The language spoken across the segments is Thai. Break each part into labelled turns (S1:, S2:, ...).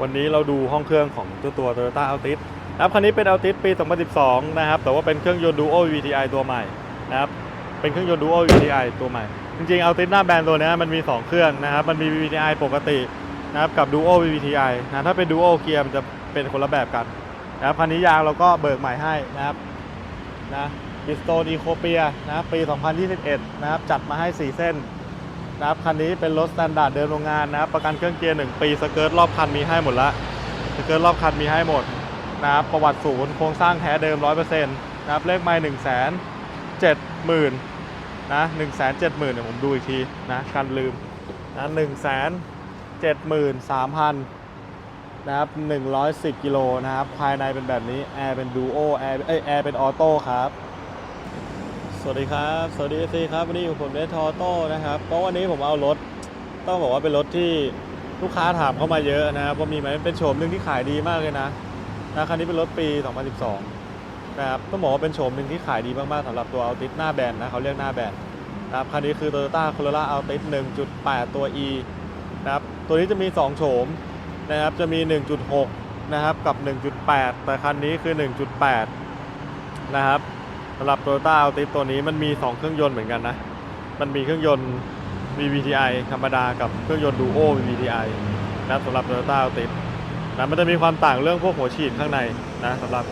S1: วันนี้เราดูห้องเครื่องของตัวตัว Toyota Altis นะครับคันนี้เป็น Altis ปี 2012 นะครับ แต่ว่าเป็นเครื่องยนต์ Duo VTI ตัวใหม่นะครับ เป็นเครื่องยนต์ Duo VTI ตัวใหม่ จริงๆ Altis หน้าแบรนด์ตัวนี้มันมี 2 เครื่องนะครับ มันมี VTI ปกตินะครับกับ Duo VTI นะถ้าเป็น Duo เกียร์มันจะเป็นคนละแบบกันนะครับคันนี้ยางเราก็เบิกใหม่ให้นะครับนะบิสโตนอีโคเปียนะครับปี 2021 นะครับจัดมาให้ 4 เส้น นะครับคันนี้เป็นรถสแตนดาร์ดเดิมโรงงานนะครับประกันเครื่องเกียร์1ปีสเกิร์ตรอบคันมีให้หมดละสเกิร์ตรอบคันมีให้หมดนะครับประวัติศูนย์โครงสร้างแท้เดิม 100%นะครับเลขไม่1 7 0 0 0 0นนะ1 7 0 0 0 0เจ็ดหมื่นเดี๋ยวผมดูอีกทีนะกันลืมนะ1 7 3 0 0นะครับ110กิโลนะครับ ภายในเป็นแบบนี้ แอร์เป็นดูโอแอร์เอ้ยแอร์เป็นออโต้ครับ สวัสดีครับ สวัสดีเอซีครับ วันนี้อยู่ผมเดทอโต้นะครับเพราะวันนี้ผมเอารถ ต้องบอกว่าเป็นรถที่ลูกค้าถามเข้ามาเยอะนะครับว่ามีไหมเป็นโฉมหนึ่งที่ขายดีมากเลยนะนะคันนี้เป็นรถปี 2012 นะครับ ต้องบอกว่าเป็นโฉมหนึ่งที่ขายดีมากๆสำหรับตัว Altis หน้าแบนนะเขาเรียกหน้าแบนนะครับ คันนี้คือ Toyota Corolla Altis 1.8 ตัว E นะครับ ตัวนี้จะมี 2 โฉมนะครับ จะมี 1.6 นะครับ กับ 1.8 แต่คันนี้คือ 1.8 นะครับ สำหรับ Toyota Altis ตัวนี้มันมี 2 เครื่องยนต์เหมือนกันนะ มันมีเครื่องยนต์ VVTi ธรรมดากับเครื่องยนต์ Duo VVTi นะสำหรับ Toyota Altis นะมันจะมีความต่างเรื่องพวกหัวฉีดข้างในนะสำหรับ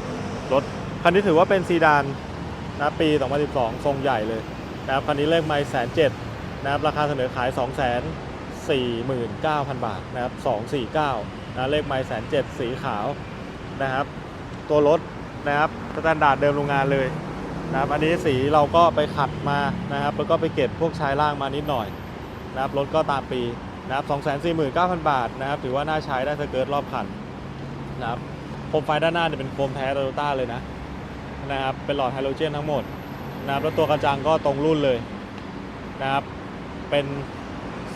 S1: รถคันนี้ถือว่าเป็นซีดานนะปี 2012 ทรงใหญ่เลยนะครับคันนี้เลขไมล์แสนเจ็ดนะครับราคาเสนอขาย 2 4 9 0 0 0 บาทนะครับ 249นะเลขไมล์แสนเจ็ดสีขาวนะครับ ตัวรถนะครับสแตนดาร์ดเดิมโรงงานเลย นะครับอันนี้สีเราก็ไปขัดมานะครับแล้วก็ไปเก็บพวกชายล่างมานิดหน่อยนะครับรถก็ตามปีนะครับ249,000 บาทนะครับถือว่าน่าใช้ได้สเกิร์ตรอบคันนะครับโคมไฟด้านหน้าเนี่ยเป็นโคมแท้โตโยต้าเลยนะนะครับเป็นหลอดไฮโดรเจนทั้งหมดนะครับแล้วตัวกระจังก็ตรงรุ่นเลยนะครับเป็น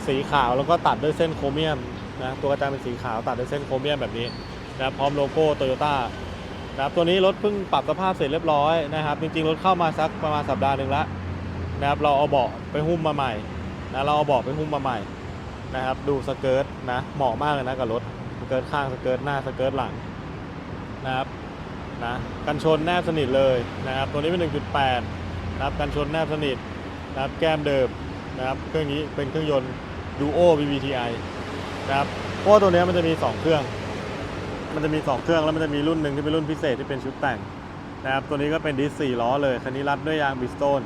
S1: สีขาวแล้วก็ตัดด้วยเส้นโครเมียมนะตัวกระจังเป็นสีขาวตัดด้วยเส้นโครเมียมแบบนี้นะครับพร้อมโลโก้โตโยต้า นะครับตัวนี้รถเพิ่งปรับสภาพเสร็จเรียบร้อยนะครับ จริงๆรถเข้ามาสักประมาณสัปดาห์หนึ่งแล้วนะครับ เราเอาเบาะไปหุ้มมาใหม่นะเราเอาเบาะไปหุ้มมาใหม่นะครับ ดูสเกิร์ตนะเหมาะมากเลยนะกับรถสเกิร์ตข้างสเกิร์ตหน้าสเกิร์ตหลังนะครับนะกันชนแนบสนิทเลยนะครับ ตัวนี้เป็น 1.8นะครับกันชนแนบสนิทนะครับแก้มเดิมนะครับเครื่องนี้เป็นเครื่องยนต์ Duo VVTi นะครับเพราะว่าตัวเนี้ยมันจะมี 2 เครื่อง มันจะมี 2 เครื่องแล้วมันจะมีรุ่นหนึ่งที่เป็นรุ่นพิเศษที่เป็นชุดแต่งนะครับตัวนี้ก็เป็นดิส4ล้อเลยคันนี้รัดด้วยยางบิสโตน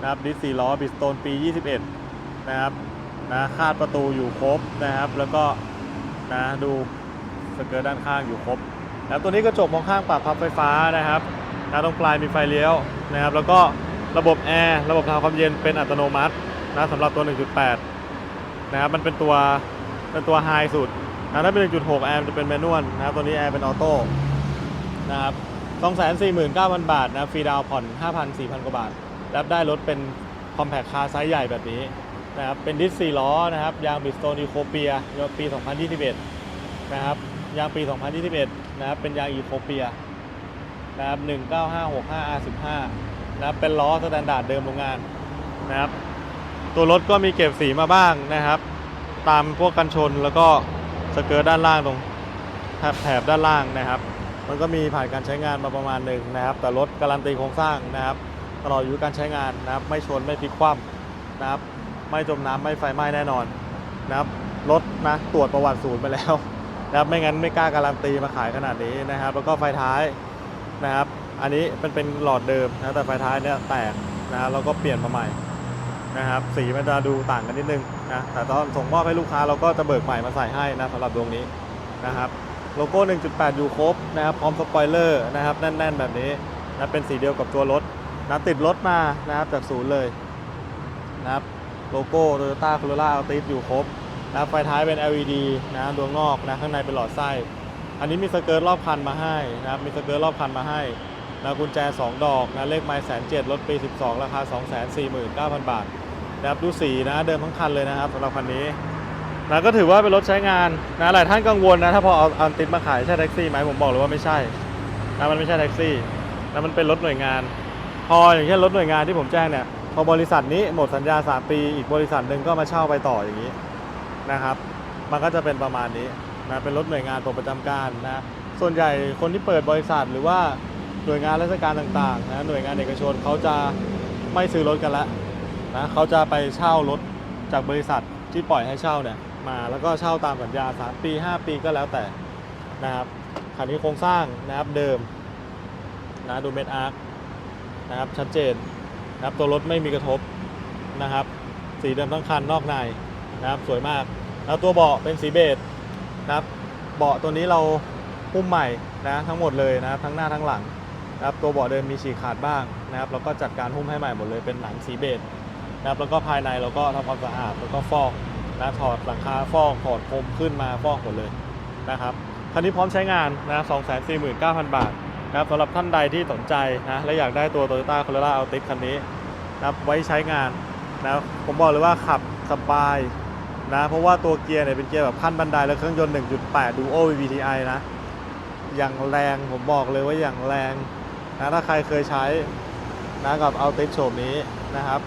S1: นะครับดิส4ล้อบิสโตนปี 21 นะครับนะคาดประตูอยู่ครบนะครับ แล้วก็นะดูสเกิร์ตด้านข้างอยู่ครบนะครับตัวนี้กระจกมองข้างปรับพับไฟฟ้านะครับนะตรงปลายมีไฟเลี้ยวนะครับ แล้วก็ระบบแอร์ระบบทำความเย็นเป็นอัตโนมัตินะสำหรับตัว 1.8 นะครับมันเป็นตัวเป็นตัวไฮสุด ถ้าเป็น 1.6 แอร์จะเป็นแมนนวลนะครับ ตัวนี้แอร์เป็นออโต้นะครับ 249,000 บาทนะฟรีดาวผ่อน 5,000 4,000 กว่าบาท รับได้รถเป็นคอมแพคคาร์ไซส์ใหญ่แบบนี้นะครับ เป็นดิส4ล้อนะครับ ยางบิสโตนีโคเปียยางปี 2021 นะครับ ยางปี 2021 นะครับ เป็นยางอีโคเปียนะครับ 19565 R15 นะครับ เป็นล้อสแตนดาร์ดเดิมโรงงานนะครับ ตัวรถก็มีเก็บสีมาบ้างนะครับ ตามพวกกันชนแล้วก็ สเกิร์ตด้านล่างตรงแถบด้านล่างนะครับ มันก็มีผ่านการใช้งานมาประมาณหนึ่งนะครับ แต่รถการันตีโครงสร้างนะครับตลอดอายุการใช้งานนะครับ ไม่ชนไม่พลิกคว่ำนะครับ ไม่จมน้ำไม่ไฟไหม้แน่นอนนะครับรถนะตรวจประวัติศูนย์ไปแล้วนะครับไม่งั้นไม่กล้าการันตีมาขายขนาดนี้นะครับ แล้วก็ไฟท้ายนะครับ อันนี้เป็นเป็นหลอดเดิมนะแต่ไฟท้ายเนี่ยแตกนะครับแล้วก็เปลี่ยนมาใหม่ นะครับสีมันจะดูต่างกันนิดนึงนะแต่ตอนส่งมอบให้ลูกค้าเราก็จะเบิกใหม่มาใส่ให้นะสำหรับดวงนี้นะครับโลโก้ 1.8 อยู่ครบนะครับพร้อมสปอยเลอร์นะครับแน่น ๆ แบบนี้นะเป็นสีเดียวกับตัวรถนะติดรถมานะครับจากศูนย์เลยนะครับโลโก้ Toyota Corolla Altis อยู่ครบนะบไฟท้ายเป็น LED นะดวงนอกนะข้างในเป็นหลอดไส้ อันนี้มีสเกิร์ตรอบคันมาให้นะครับมีสเกิร์ตรอบคันมาให้ นะกุญแจ 2 ดอกนะเลขไมล์แสนเจ็ดรถปี 12 ราคา 249,000 บาทนะครับดูสีนะเดิมทั้งคันเลยนะครับสำหรับคันนี้นะก็ถือว่าเป็นรถใช้งานนะหลายท่านกังวลนะถ้าพอเอาอันติดมาขายใช่แท็กซี่ไหมผมบอกเลยว่าไม่ใช่นะมันไม่ใช่แท็กซี่นะมันเป็นรถหน่วยงาน พออย่างเช่นรถหน่วยงานที่ผมแจ้งเนี่ยพอบริษัทนี้หมดสัญญา 3 ปี อีกบริษัทหนึ่งก็มาเช่าไปต่ออย่างนี้นะครับ มันก็จะเป็นประมาณนี้นะเป็นรถหน่วยงานปลดประจำการนะส่วนใหญ่คนที่เปิดบริษัทหรือว่า หน่วยงานราชการต่างๆนะหน่วยงานเอกชนเขาจะไม่ซื้อรถกันละนะเขาจะไปเช่ารถจากบริษัทที่ปล่อยให้เช่าเนี่ยมาแล้วก็เช่าตามสัญญา 3 ปี 5 ปีก็แล้วแต่นะครับคันนี้โครงสร้างนะครับเดิมนะดูเม็ดอาร์คนะครับชัดเจนนะครับตัวรถไม่มีกระทบนะครับ สีเดิมทั้งคันนอกในนะครับสวยมาก แล้วตัวเบาะเป็นสีเบจนะครับเบาะตัวนี้เราหุ้มใหม่นะทั้งหมดเลยนะครับทั้งหน้าทั้งหลัง นะครับตัวเบาะเดิมมีฉีกขาดบ้างนะครับเราก็จัดการหุ้มให้ใหม่หมดเลยเป็นหนังสีเบจนะครับแล้วก็ภายในเราก็ทำความสะอาดแล้วก็ฟอกนะถอดหลังคาฟอกถอดพรมขึ้นมาฟอกหมดเลยนะครับคันนี้พร้อมใช้งานนะ249,000บาทนะครับสำหรับท่านใดที่สนใจนะและอยากได้ตัว Toyota Corolla Altis คันนี้นะครับไว้ใช้งานนะผมบอกเลยว่าขับสบายนะเพราะว่าตัวเกียร์เนี่ยเป็นเกียร์แบบขั้นบันไดแล้วเครื่องยนต์ 1.8 Duo VVTi นะอย่างแรงผมบอกเลยว่าอย่างแรง นะถ้าใครเคยใช้นะกับเอาติสโฉมนี้นะครับ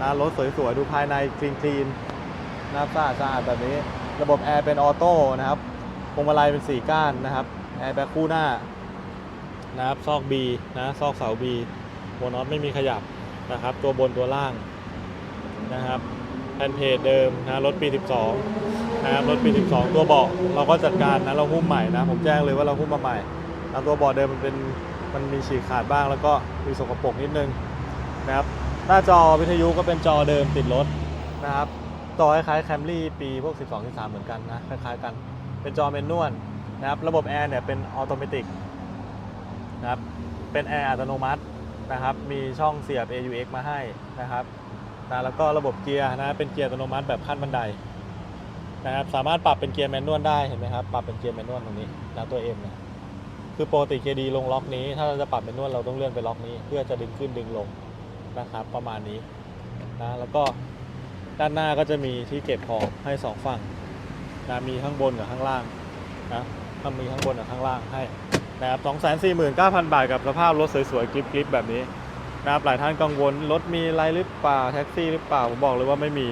S1: นะรถสวยๆ ดูภายในคลีนคลีนๆนะครับสะอาดสะอาดแบบนี้ ระบบแอร์เป็นออโต้นะครับพวงมาลัยเป็น4ก้านนะครับแอร์แบ็คคู่หน้านะครับซอก B นะซอกเสา B หัวน็อตไม่มีขยับนะครับ ตัวบนตัวล่างนะครับแผ่นเพจเดิมนะรถปี 12นะครับรถปี 12 ตัวเบาะเราก็จัดการนะเราหุ้มใหม่นะผมแจ้งเลยว่าเราหุ้มมาใหม่นะตัวเบาะเดิมมันเป็น มันมีฉีกขาดบ้างแล้วก็มีสกปรกนิดนึงนะครับหน้าจอวิทยุก็เป็นจอเดิมติดรถนะครับจอคล้ายๆแคมรี่ปีพวก 12 13 เหมือนกันนะคล้ายๆกัน เป็นจอเมนนวลนะครับระบบแอร์เนี่ยเป็นออโตเมติกนะครับเป็นแอร์อัตโนมัตินะครับมีช่องเสียบ AUX มาให้นะครับนะแล้วก็ระบบเกียร์นะเป็นเกียร์อัตโนมัติแบบขั้นบันไดนะครับสามารถปรับเป็นเกียร์แมนนวลได้เห็นไหมครับปรับเป็นเกียร์แมนนวลตรงนี้นะตัว M เนี่ย คือปกติเกดีลงล็อกนี้ ถ้าเราจะปรับแมนนวลเราต้องเลื่อนไปล็อกนี้ เพื่อจะดึงขึ้นดึงลงนะครับประมาณนี้นะแล้วก็ด้านหน้าก็จะมีที่เก็บของให้สองฝั่งนะมีข้างบนกับข้างล่างนะถ้ามีข้างบนกับข้างล่างให้นะครับสองแสนสี่หมื่นเก้าพันบาทกับสภาพรถสวยๆกริบๆแบบนี้นะครับหลายท่านกังวลรถมีไรหรือเปล่าแท็กซี่หรือเปล่าผมบอกเลยว่าไม่มี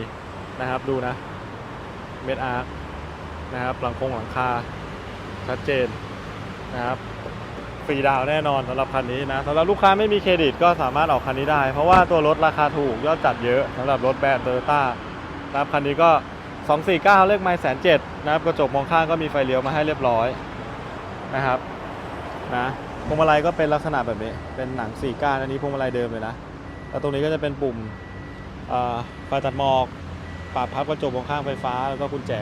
S1: นะครับดูนะเมดอาร์นะครับหลังคงหลังคาชัดเจน นะครับฟรีดาวแน่นอนสำหรับคันนี้นะสำหรับลูกค้าไม่มีเครดิตก็สามารถออกคันนี้ได้ เพราะว่าตัวรถราคาถูกยอดจัดเยอะสำหรับรถแบรนด์โตโยต้านะครับคันนี้ก็ 249 เลขไม้แสนเจ็ดนะครับกระจกมองข้างก็มีไฟเลี้ยวมาให้เรียบร้อยนะครับนะพวงมาลัยก็เป็นลักษณะแบบนี้ เป็นหนังสี่ก้านอันนี้พวงมาลัยเดิมเลยนะแล้วตรงนี้ก็จะเป็นปุ่มไฟตัดหมอกปรับพับกระจกมองข้างไฟฟ้าแล้วก็กุญแจ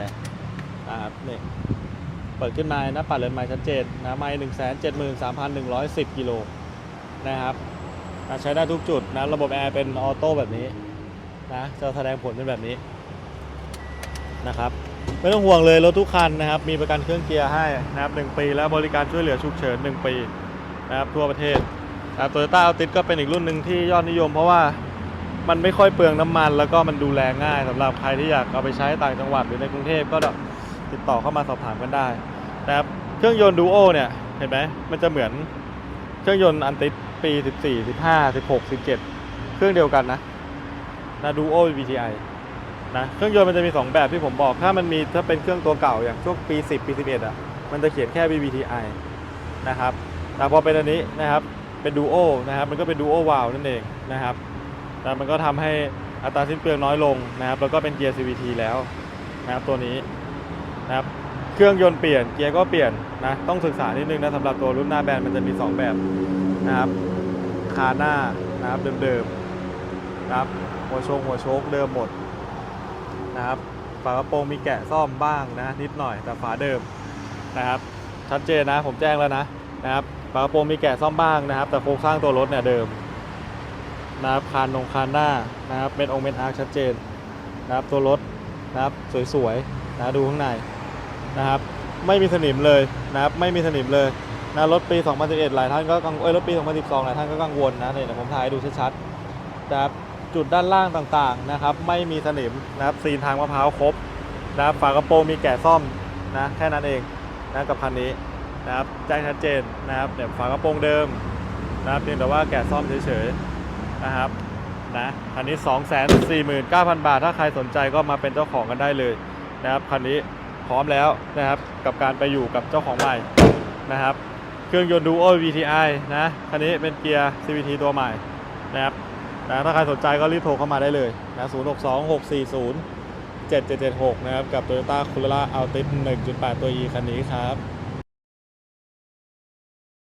S1: นะครับนี่ เปิดขึ้นมาหน้าปัดเรือนไม้ชัดเจนนะไม้หนึ่งแสนเจ็ดหมื่นสามพันหนึ่งร้อยสิบกิโลนะครับใช้ได้ทุกจุดนะระบบแอร์เป็นออโต้แบบนี้นะจะแสดงผลเป็นแบบนี้นะครับไม่ต้องห่วงเลยรถทุกคันนะครับ มีประกันเครื่องเกียร์ให้นะครับหนึ่งปี แล้วบริการช่วยเหลือฉุกเฉินหนึ่งปีนะครับทั่วประเทศโตโยต้าอัลติสก็เป็นอีกรุ่นหนึ่งที่ยอดนิยม เพราะว่ามันไม่ค่อยเปลืองน้ำมัน แล้วก็มันดูแลง่ายสำหรับใครที่อยากเอาไปใช้ต่างจังหวัดหรือในกรุงเทพก็ ติดต่อเข้ามาสอบถามกันได้นะครับเครื่องยนต์ดูโอเนี่ยเห็นไหมมันจะเหมือนเครื่องยนต์อันติสปี 14 15 16 17 เครื่องเดียวกันนะนะดูโอ VTI นะเครื่องยนต์มันจะมี 2 แบบที่ผมบอก ถ้ามันมีถ้าเป็นเครื่องตัวเก่าอย่างช่วงปี 10 ปี 11อะมันจะเขียนแค่ VTI นะครับแต่พอเป็นอันนี้นะครับเป็นดูโอนะครับมันก็เป็นดูโอวาลนั่นเองนะครับแต่มันก็ทำให้อัตราสิ้นเปลืองน้อยลงนะครับแล้วก็เป็นเกียร์ CVT แล้วนะครับตัวนี้ นะครับเครื่องยนต์เปลี่ยนเกียร์ก็เปลี่ยนนะต้องศึกษานิดนึงนะสำหรับตัวรุ่นหน้าแบรนด์มันจะมี 2 แบบนะครับคาหน้านะครับเดิมๆนะครับหัวโชงหัวโชคเดิมหมดนะครับฝากระโปรงมีแกะซ่อมบ้างนะนิดหน่อยแต่ฝาเดิมนะครับชัดเจนนะผมแจ้งแล้วนะนะครับฝากระโปรงมีแกะซ่อมบ้างนะครับ แต่โครงสร้างตัวรถเนี่ยเดิมนะครับคานนงคานหน้านะครับเม็ดองเม็ดอาร์ชัดเจนนะครับตัวรถนะครับสวยๆนะดูข้างใน นะครับไม่มีสนิมเลยนะครับไม่มีสนิมเลยนะรถปี 2011 หลายท่านก็กังเอ้ยรถปี 2012 หลายท่านก็กังวลนะเนี่ยเดี๋ยวผมถ่ายให้ดูชัดๆนะครับจุดด้านล่างต่างๆนะครับไม่มีสนิมนะครับซีนทางมะพร้าวครบนะครับฝากระโปรงมีแกะซ่อมนะแค่นั้นเองนะกับคันนี้นะครับแจ้งชัดเจนนะครับเนี่ยฝากระโปรงเดิมนะครับเพียงแต่ว่าแกะซ่อมเฉยๆนะครับนะคันนี้ 2 4 9 0 0 0 บาท ถ้าใครสนใจก็มาเป็นเจ้าของกันได้เลยนะครับคันนี้ พร้อมแล้วนะครับกับการไปอยู่กับเจ้าของใหม่นะครับ เครื่องยนต์ Duo VTI นะคันนี้เป็นเกียร์ CVT ตัวใหม่นะครับนะถ้าใครสนใจก็รีบโทรเข้ามาได้เลยนะ062 640 7776 นะครับ กับ Toyota Corolla Altis 1.8 ตัว E คันนี้ครับ